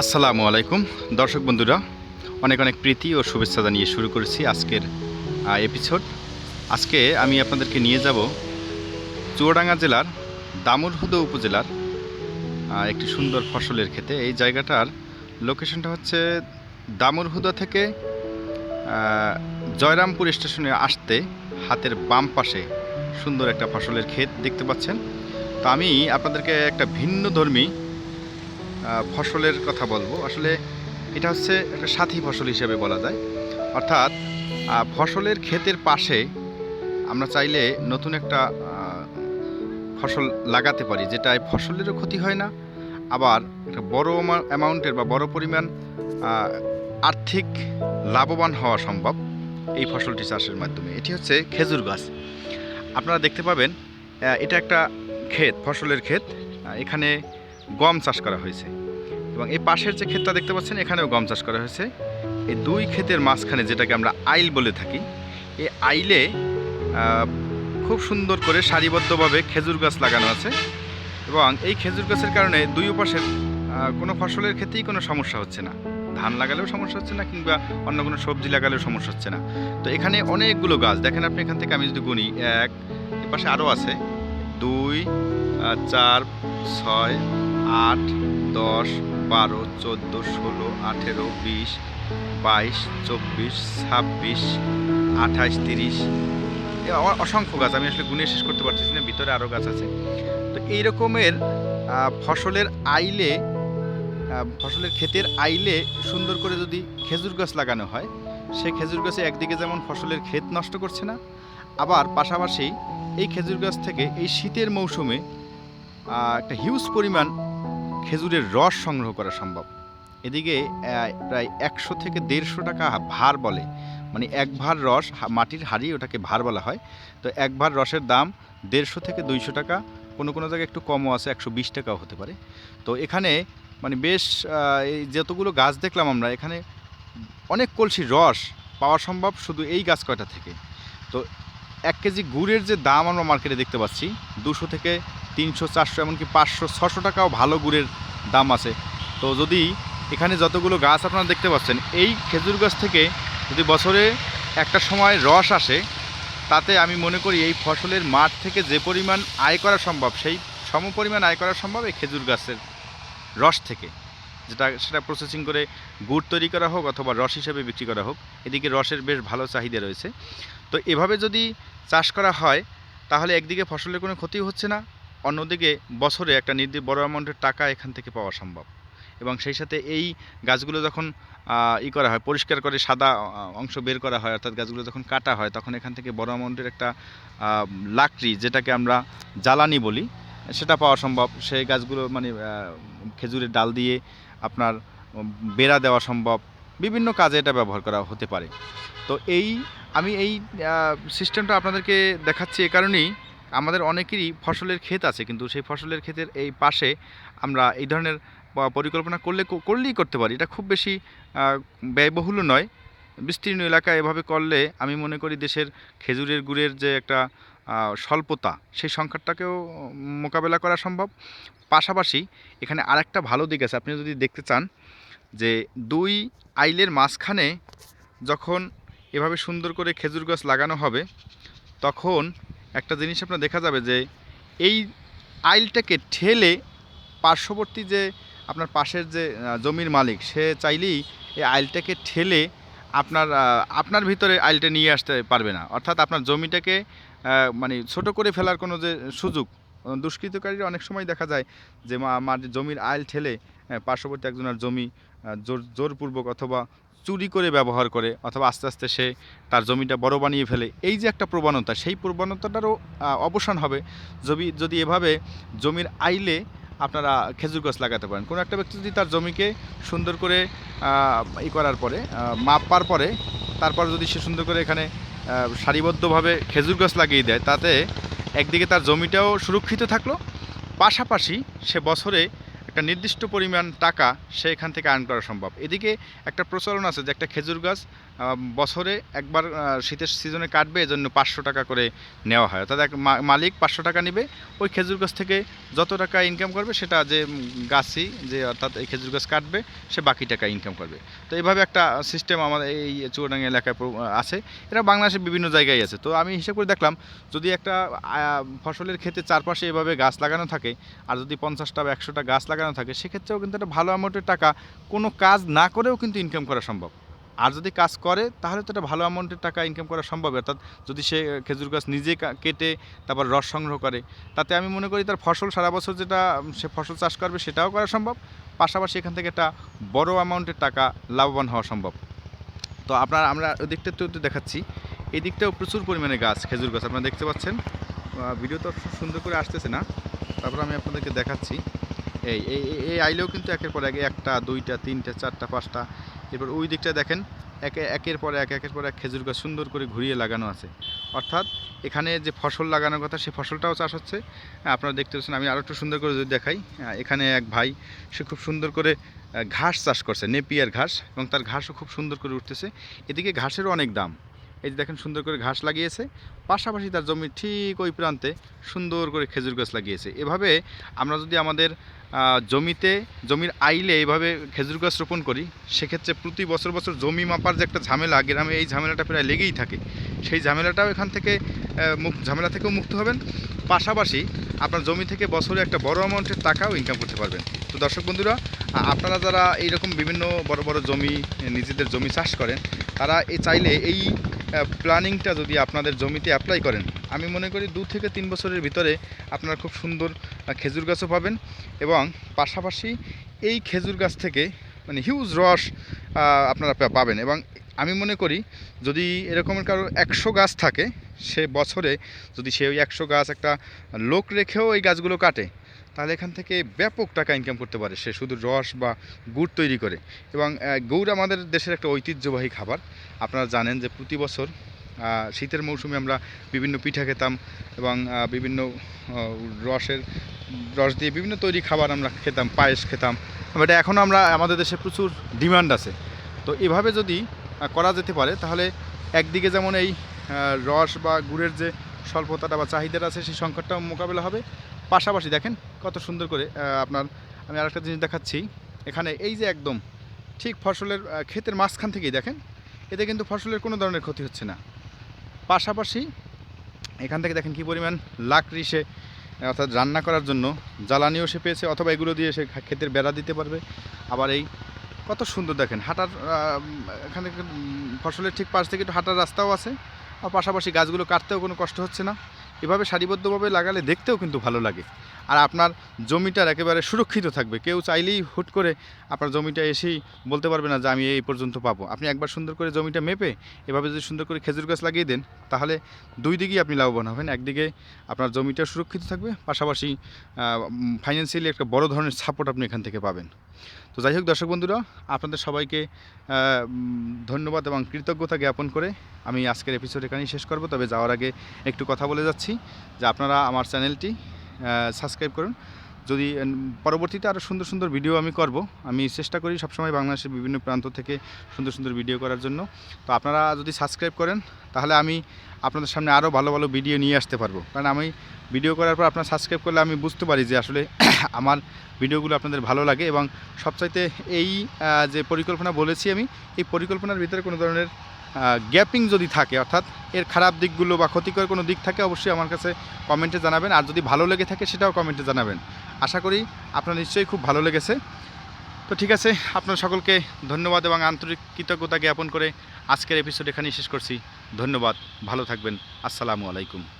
আসসালামু আলাইকুম। দর্শক বন্ধুরা, অনেক অনেক প্রীতি ও শুভেচ্ছা জানিয়ে শুরু করেছি আজকের এপিসোড আজকে আমি আপনাদেরকে নিয়ে যাব চুয়াডাঙ্গা জেলার দামুরহুদা উপজেলার একটি সুন্দর ফসলের ক্ষেতে। এই জায়গাটার লোকেশনটা হচ্ছে দামুরহুদা থেকে জয়রামপুর স্টেশনে আসতে হাতের বাম পাশে সুন্দর একটা ফসলের ক্ষেত দেখতে পাচ্ছেন। তো আমি আপনাদেরকে একটা ভিন্ন ধর্মী ফসলের কথা বলব। আসলে এটা হচ্ছে একটা সাথী ফসল হিসেবে বলা যায়। অর্থাৎ ফসলের ক্ষেতের পাশে আমরা চাইলে নতুন একটা ফসল লাগাতে পারি, যেটায় ফসলেরও ক্ষতি হয় না, আবার একটা বড় অ্যামাউন্টের বা বড় পরিমাণ আর্থিক লাভবান হওয়া সম্ভব এই ফসলটি চাষের মাধ্যমে। এটি হচ্ছে খেজুর গাছ। আপনারা দেখতে পাবেন এটা একটা ক্ষেত, ফসলের ক্ষেত। এখানে গম চাষ করা হয়েছে। এবং এই পাশের যে ক্ষেতটা দেখতে পাচ্ছেন, এখানেও গম চাষ করা হয়েছে। এই দুই ক্ষেতের মাঝখানে যেটাকে আমরা আইল বলে থাকি, এই আইলে খুব সুন্দর করে সারিবদ্ধভাবে খেজুর গাছ লাগানো আছে এবং এই খেজুর গাছের কারণে দুই পাশের কোনো ফসলের ক্ষেত্রেই কোনো সমস্যা হচ্ছে না। ধান লাগালেও সমস্যা হচ্ছে না কিংবা অন্য কোনো সবজি লাগালেও সমস্যা হচ্ছে না। তো এখানে অনেকগুলো গাছ, দেখেন আপনি এখান থেকে আমি যদি গুনি, এক পাশে আরও আছে, দুই চার, ছয়, আট, দশ বারো, চোদ্দ, ষোলো, আঠেরো, বিশ, বাইশ, চব্বিশ, ছাব্বিশ, আঠাশ, তিরিশ। অসংখ্য গাছ, আমি আসলে গুনে শেষ করতে পারতেছি না, ভিতরে আরও গাছ আছে। তো এই রকমের ফসলের আইলে ফসলের ক্ষেতের আইলে সুন্দর করে যদি খেজুর গাছ লাগানো হয় সে খেজুর গাছে একদিকে যেমন ফসলের ক্ষেত নষ্ট করছে না, আবার পাশাপাশি এই খেজুর গাছ থেকে এই শীতের মৌসুমে একটা হিউজ পরিমাণ খেজুরের রস সংগ্রহ করা সম্ভব। এদিকে প্রায় একশো থেকে দেড়শো টাকা ভার বলে। মানে এক ভার রস মাটির হাড়ি ওটাকে ভার বলা হয়। তো এক ভার রসের দাম দেড়শো থেকে দুইশো টাকা। কোনো কোনো জায়গায় একটু কমও আছে, একশো বিশ টাকাও হতে পারে। তো এখানে মানে বেশ এই যতগুলো গাছ দেখলাম আমরা, এখানে অনেক কলসি রস পাওয়া সম্ভব শুধু এই গাছ কয়টা থেকে। তো এক কেজি গুড়ের যে দাম আমরা মার্কেটে দেখতে পাচ্ছি, দুশো থেকে তিনশো, চারশো, এমনকি পাঁচশো, ছশো টাকাও ভালো গুড়ের দাম আছে। তো যদি এখানে যতগুলো গাছ আপনারা দেখতে পাচ্ছেন, এই খেজুর গাছ থেকে যদি বছরে একটা সময় রস আসে, তাতে আমি মনে করি এই ফসলের মাঠ থেকে যে পরিমাণ আয় করা সম্ভব, সেই সম পরিমাণ আয় করা সম্ভব এই খেজুর গাছের রস থেকে। যেটা, সেটা প্রসেসিং করে গুড় তৈরি করা হোক অথবা রস হিসেবে বিক্রি করা হোক, এদিকে রসের বেশ ভালো চাহিদা রয়েছে। তো এভাবে যদি চাষ করা হয়, তাহলে একদিকে ফসলের কোনো ক্ষতি হচ্ছে না অন্যদিকে বছরে একটা নির্দিষ্ট বড় অ্যামাউন্টের টাকা এখান থেকে পাওয়া সম্ভব। এবং সেই সাথে এই গাছগুলো যখন ই করা হয়, পরিষ্কার করে সাদা অংশ বের করা হয়, অর্থাৎ গাছগুলো যখন কাটা হয়, তখন এখান থেকে বড় অ্যামাউন্টের একটা লাকড়ি যেটাকে আমরা জ্বালানি বলি, সেটা পাওয়া সম্ভব। সেই গাছগুলো মানে খেজুরের ডাল দিয়ে আপনার বেড়া দেওয়া সম্ভব। বিভিন্ন কাজে এটা ব্যবহার করা হতে পারে। তো এই, আমি এই সিস্টেমটা আপনাদেরকে দেখাচ্ছি এ কারণেই। আমাদের অনেকেরই ফসলের ক্ষেত আছে, কিন্তু সেই ফসলের ক্ষেতের এই পাশে আমরা এই ধরনের পরিকল্পনা করলে করলেই করতে পারি। এটা খুব বেশি ব্যয়বহুলও নয়। বিস্তীর্ণ এলাকা এভাবে করলে আমি মনে করি দেশের খেজুরের গুড়ের যে একটা স্বল্পতা, সেই সংকটটাকেও মোকাবেলা করা সম্ভব। পাশাপাশি এখানে আরেকটা ভালো দিক আছে। আপনি যদি দেখতে চান যে দুই আইলের মাঝখানে যখন এভাবে সুন্দর করে খেজুর গাছ লাগানো হবে, তখন একটা জিনিস আপনার দেখা যাবে যে এই আইলটাকে ঠেলে পার্শ্ববর্তী যে আপনার পাশের যে জমির মালিক, সে চাইলেই এই আইলটাকে ঠেলে আপনার আপনার ভিতরে আইলটা নিয়ে আসতে পারবে না। অর্থাৎ আপনার জমিটাকে মানে ছোট করে ফেলার কোনো যে সুযোগ দুষ্কৃতকারীরা অনেক সময় দেখা যায় যে আমার জমির আইল ঠেলে পার্শ্ববর্তী একজনের জমি জোর, জোরপূর্বক অথবা চুরি করে ব্যবহার করে অথবা আস্তে আস্তে সে তার জমিটা বড় বানিয়ে ফেলে। এই যে একটা প্রবণতা, সেই প্রবণতাটারও অবসান হবে যদি যদি এভাবে জমির আইলে আপনারা খেজুর গাছ লাগাতে পারেন। কোনো একটা ব্যক্তি যদি তার জমিকে সুন্দর করে ই করার পরে মাপার পরে, তারপর যদি সে সুন্দর করে এখানে সারিবদ্ধভাবে খেজুর গাছ লাগিয়ে দেয়, তাতে একদিকে তার জমিটাও সুরক্ষিত থাকল, পাশাপাশি সে বছরে একটা নির্দিষ্ট পরিমাণ টাকা সে এখান থেকে আর্ন করা সম্ভব। এদিকে একটা প্রচলন আছে যে একটা খেজুর গাছ বছরে একবার শীতের সিজনে কাটবে, এজন্য পাঁচশো টাকা করে নেওয়া হয়। অর্থাৎ এক মালিক পাঁচশো টাকা নেবে, ওই খেজুর গাছ থেকে যত টাকা ইনকাম করবে, সেটা যে গাছই যে, অর্থাৎ এই খেজুর গাছ কাটবে, সে বাকি টাকা ইনকাম করবে। তো এইভাবে একটা সিস্টেম আমাদের এই চুয়াডাঙ্গা এলাকায় আছে। এটা বাংলাদেশের বিভিন্ন জায়গায় আছে। তো আমি হিসেব করে দেখলাম, যদি একটা ফসলের ক্ষেতে চারপাশে এভাবে গাছ লাগানো থাকে, আর যদি পঞ্চাশটা বা একশোটা গাছ লাগানো থাকে, সেক্ষেত্রেও কিন্তু একটা ভালো অ্যামাউন্টের টাকা কোনো কাজ না করেও কিন্তু ইনকাম করা সম্ভব। আর যদি কাজ করে, তাহলে তো একটা ভালো অ্যামাউন্টের টাকা ইনকাম করা সম্ভব। অর্থাৎ যদি সে খেজুর গাছ নিজে কেটে তারপর রস সংগ্রহ করে, তাতে আমি মনে করি তার ফসল সারা বছর যেটা সে ফসল চাষ করবে সেটাও করা সম্ভব। পাশাপাশি এখান থেকে একটা বড় অ্যামাউন্টের টাকা লাভবান হওয়া সম্ভব। তো আপনার, আমরা ওই দিকটা একটু দেখাচ্ছি। এই দিকটাও প্রচুর পরিমাণে গাছ, খেজুর গাছ আপনারা দেখতে পাচ্ছেন। ভিডিও তো সুন্দর করে আসতেছে না। তারপর আমি আপনাদেরকে দেখাচ্ছি। এই এই আইলেও কিন্তু একের পর এক একটা, দুইটা, তিনটা, চারটা, পাঁচটা এরপর ওই দিকটা দেখেন একে একের পর এক একের পর এক খেজুর গাছ সুন্দর করে ঘুরিয়ে লাগানো আছে। অর্থাৎ এখানে যে ফসল লাগানোর কথা সে ফসলটাও চাষ হচ্ছে। হ্যাঁ, আপনারা দেখতে পাচ্ছেন আমি আরও একটু সুন্দর করে যদি দেখাই এখানে এক ভাই সে খুব সুন্দর করে ঘাস চাষ করছে নেপিয়ার ঘাস এবং তার ঘাসও খুব সুন্দর করে উঠতেছে। এদিকে ঘাসেরও অনেক দাম। এই যে দেখেন সুন্দর করে ঘাস লাগিয়েছে। পাশাপাশি তার জমির ঠিক ওই প্রান্তে সুন্দর করে খেজুর গাছ লাগিয়েছে। এভাবে আমরা যদি আমাদের জমিতে, জমির আইলে এইভাবে খেজুর গাছ রোপণ করি, সেক্ষেত্রে প্রতি বছর বছর জমি মাপার যে একটা ঝামেলা, গ্রামে এই ঝামেলাটা প্রায় লেগেই থাকে। সেই ঝামেলাটাও এখান থেকে ঝামেলা থেকেও মুক্ত হবেন। পাশাপাশি আপনার জমি থেকে বছরে একটা বড় অ্যামাউন্টের টাকাও ইনকাম করতে পারবেন। তো দর্শক বন্ধুরা আপনারা যারা এইরকম বিভিন্ন বড় বড় জমি নিজেদের জমি চাষ করেন, তারা এই চাইলে এই প্ল্যানিংটা যদি আপনাদের জমিতে অ্যাপ্লাই করেন, আমি মনে করি দু থেকে তিন বছরের ভিতরে আপনারা খুব সুন্দর খেজুর গাছও পাবেন এবং পাশাপাশি এই খেজুর গাছ থেকে মানে হিউজ রস আপনারা পাবেন এবং আমি মনে করি যদি এরকমের কারও একশো গাছ থাকে, সে বছরে যদি সে ওই একশো গাছ একটা লোক রেখেও এই গাছগুলো কাটে তাহলে এখান থেকে ব্যাপক টাকা ইনকাম করতে পারে সে, শুধু রস বা গুড় তৈরি করে। এবং গুড় আমাদের দেশের একটা ঐতিহ্যবাহী খাবার। আপনারা জানেন যে প্রতি বছর শীতের মৌসুমে আমরা বিভিন্ন পিঠা খেতাম এবং বিভিন্ন রসের, রস দিয়ে বিভিন্ন তৈরি খাবার আমরা খেতাম, পায়েস খেতাম। বাট এখনও আমরা, আমাদের দেশে প্রচুর ডিমান্ড আছে। তো এভাবে যদি করা যেতে পারে, তাহলে একদিকে যেমন এই রস বা গুড়ের যে স্বল্পতাটা বা চাহিদাটা আছে, সেই সংকটটাও মোকাবেলা হবে। পাশাপাশি দেখেন কত সুন্দর করে আপনার আমি আরেকটা জিনিস দেখাচ্ছি। এখানে এই যে একদম ঠিক ফসলের ক্ষেতের মাঝখান থেকেই দেখেন, এতে কিন্তু ফসলের কোনো ধরনের ক্ষতি হচ্ছে না। পাশাপাশি এখান থেকে দেখেন কী পরিমাণ লাকড়ি সে, অর্থাৎ রান্না করার জন্য জ্বালানিও সে পেয়েছে, অথবা এগুলো দিয়ে সে ক্ষেতের বেড়া দিতে পারবে। আবার এই কত সুন্দর দেখেন, হাঁটার এখান ফসলের ঠিক পাশ থেকে একটু হাঁটার রাস্তাও আছে, আর পাশাপাশি গাছগুলো কাটতেও কোনো কষ্ট হচ্ছে না। এভাবে সারিবদ্ধভাবে লাগালে দেখতেও কিন্তু ভালো লাগে। আর আপনার জমিটার একেবারে সুরক্ষিত থাকবে। কেউ চাইলেই হুট করে আপনার জমিটা এসেই বলতে পারবে না যে আমি এই পর্যন্ত পাবো। আপনি একবার সুন্দর করে জমিটা মেপে এভাবে যদি সুন্দর করে খেজুর গাছ লাগিয়ে দেন, তাহলে দুই দিকেই আপনি লাভবান হবেন। একদিকে আপনার জমিটা সুরক্ষিত থাকবে, পাশাপাশি ফাইন্যান্সিয়ালি একটা বড় ধরনের সাপোর্ট আপনি এখান থেকে পাবেন। তো যাই হোক, দর্শক বন্ধুরা, আপনাদের সবাইকে ধন্যবাদ এবং কৃতজ্ঞতা জ্ঞাপন করে আমি আজকের এপিসোড এখানেই শেষ করব। তবে যাওয়ার আগে একটু কথা বলে যাচ্ছি যে আপনারা আমার চ্যানেলটি সাবস্ক্রাইব করুন। যদি পরবর্তীতে আরও সুন্দর সুন্দর ভিডিও আমি করব। আমি চেষ্টা করি সবসময় বাংলাদেশের বিভিন্ন প্রান্ত থেকে সুন্দর সুন্দর ভিডিও করার জন্য। তো আপনারা যদি সাবস্ক্রাইব করেন, তাহলে আমি আপনাদের সামনে আরও ভালো ভালো ভিডিও নিয়ে আসতে পারব। কারণ আমি ভিডিও করার পর আপনারা সাবস্ক্রাইব করলে আমি বুঝতে পারি যে আসলে আমার ভিডিওগুলো আপনাদের ভালো লাগে এবং সবচাইতে এই যে পরিকল্পনা বলেছি আমি, এই পরিকল্পনার ভিতরে কোনো ধরনের গ্যাপিং যদি থাকে, অর্থাৎ এর খারাপ দিকগুলো বা ক্ষতিকর কোনো দিক থাকে, অবশ্যই আমার কাছে কমেন্টে জানাবেন। আর যদি ভালো লেগে থাকে, সেটাও কমেন্টে জানাবেন। আশা করি আপনার নিশ্চয়ই খুব ভালো লেগেছে। তো ঠিক আছে, আপনার সকলকে ধন্যবাদ এবং আন্তরিক কৃতজ্ঞতা জ্ঞাপন করে আজকের এপিসোড এখানেই শেষ করছি। ধন্যবাদ, ভালো থাকবেন। আসসালামু আলাইকুম।